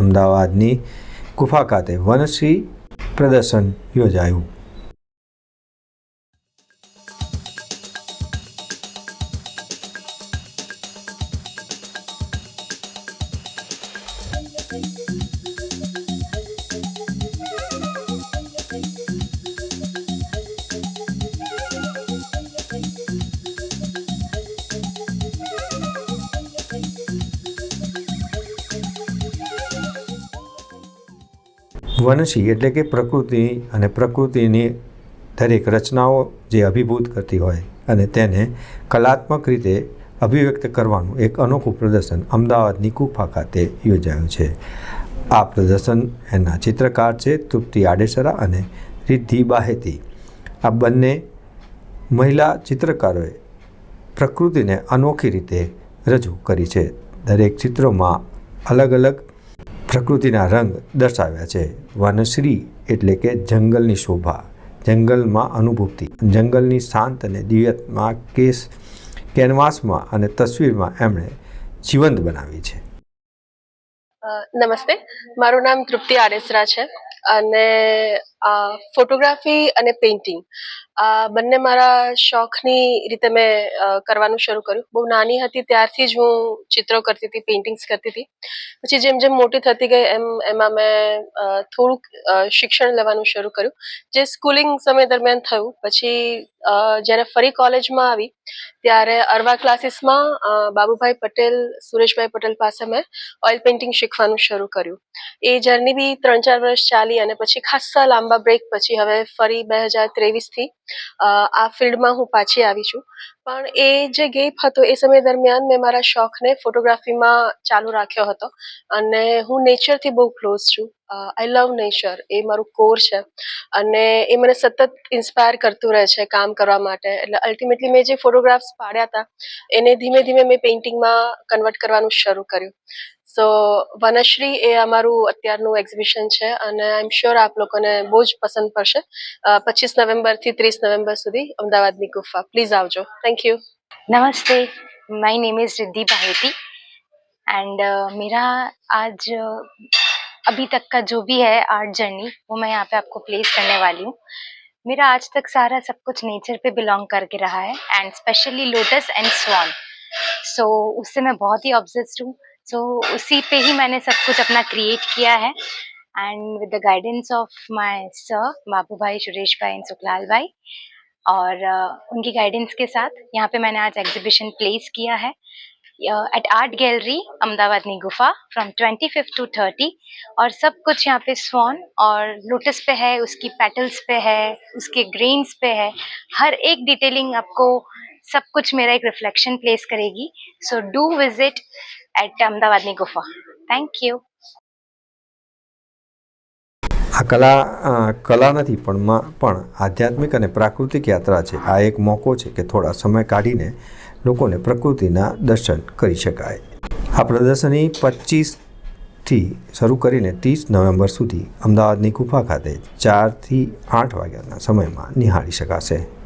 અમદાવાદની ગુફા ખાતે વનશ્રી પ્રદર્શન યોજાયું. વનશ્રી એટલે કે પ્રકૃતિ અને પ્રકૃતિની દરેક રચનાઓ જે અભિભૂત કરતી હોય અને તેને કલાત્મક રીતે અભિવ્યક્ત કરવાનું એક અનોખું પ્રદર્શન અમદાવાદની કુફા ખાતે યોજાયું છે. આ પ્રદર્શન એના ચિત્રકાર છે તૃપ્તિ આડેસરા અને રિદ્ધિ બાહેતી. આ બંને મહિલા ચિત્રકારોએ પ્રકૃતિને અનોખી રીતે રજૂ કરી છે. દરેક ચિત્રોમાં અલગ અલગ પ્રકૃતિના રંગ દર્શાવ્યા છે. વનશ્રી એટલે કે જંગલની શોભા, જંગલમાં અનુભૂતિ, જંગલની શાંત અને દિવ્યતમાં કેસ કેનવાસમાં અને તસવીરમાં એમણે જીવંત બનાવી છે. નમસ્તે. મારું નામ તૃપ્તિ આરેસરા છે અને ફોટોગ્રાફી અને પેઇન્ટિંગ. આ બંને મારા શોખની રીતે મેં કરવાનું શરૂ કર્યું. બહુ નાની હતી ત્યારથી જ હું ચિત્રો કરતી હતી, પેઇન્ટિંગ્સ કરતી હતી. પછી જેમ જેમ મોટી થતી ગઈ એમ એમાં મેં થોડુંક શિક્ષણ લેવાનું શરૂ કર્યું. જે સ્કૂલિંગ સમય દરમિયાન થયું, પછી જ્યારે ફરી કોલેજમાં આવી, ત્યારે અરવા ક્લાસીસમાં બાબુભાઈ પટેલ, સુરેશભાઈ પટેલ પાસે મેં ઓઇલ પેઇન્ટિંગ શીખવાનું શરૂ કર્યું. એ જર્ની બી ત્રણ ચાર વર્ષ ચાલી અને પછી ખાસ્સા લાંબા બ્રેક પછી હવે ફરી બે હજાર ત્રેવીસથી આ ફિલ્ડમાં હું પાછી આવી છું. પણ એ જે ગેપ હતો એ સમય દરમિયાન મેં મારા શોખને ફોટોગ્રાફીમાં ચાલુ રાખ્યો હતો. અને હું નેચરથી બહુ ક્લોઝ છું. આઈ લવ નેચર એ મારું કોર છે. અને એ મને સતત ઇન્સ્પાયર કરતું રહે છે કામ કરવા માટે. એટલે અલ્ટિમેટલી મેં જે ફોટોગ્રાફ્સ પાડ્યા હતા, એને ધીમે ધીમે મેં પેઇન્ટિંગમાં કન્વર્ટ કરવાનું શરૂ કર્યું. સો વનશ્રી એ અમારું અત્યારનું એક્ઝિબિશન છે અને આઈ એમ શ્યોર આપ લોકોને બહુ જ પસંદ પડશે પચીસ નવેમ્બરથી ત્રીસ નવેમ્બર સુધી અમદાવાદની ગુફા પ્લીઝ આવજો થેન્ક યુ नमस्ते my name is Riddhi Baheti and मेरा आज uh, अभी तक का जो भी है आर्ट जर्नी वो मैं यहाँ पे आपको प्लेस करने वाली हूँ मेरा आज तक सारा सब कुछ नेचर पे बिलोंग करके रहा है and specially lotus and swan so उससे मैं बहुत ही ऑब्जेस्ड हूँ सो उसी पे ही मैंने सब कुछ अपना क्रिएट किया है। And with the guidance of my sir Babu bhai Suresh bhai and Sukhlal भाई और अ, उनकी गाइडेंस के साथ यहाँ पे मैंने आज एग्जीबिशन प्लेस किया है। Eight art gallery Ahmedabad Gufa from twenty fifth to thirty और सब कुछ यहाँ पे स्वॉन और लोटस पे है उसकी पेटल्स पे है उसके ग्रेन्स पे है। हर एक डिटेलिंग आपको सब कुछ मेरा एक रिफ्लेक्शन प्लेस करेगी। सो डू विज़िट એટ અમદાવાદની ગુફા થેન્ક યુ આ કલા કલા નથી, પણ માં, પણ આધ્યાત્મિક અને પ્રાકૃતિક યાત્રા છે. આ એક મોકો છે કે થોડા સમય કાઢીને લોકોને પ્રકૃતિના દર્શન કરી શકાય. આ પ્રદર્શની પચીસથી શરૂ કરીને ત્રીસ નવેમ્બર સુધી અમદાવાદની ગુફા ખાતે ચારથી આઠ વાગ્યાના સમયમાં નિહાળી શકાશે.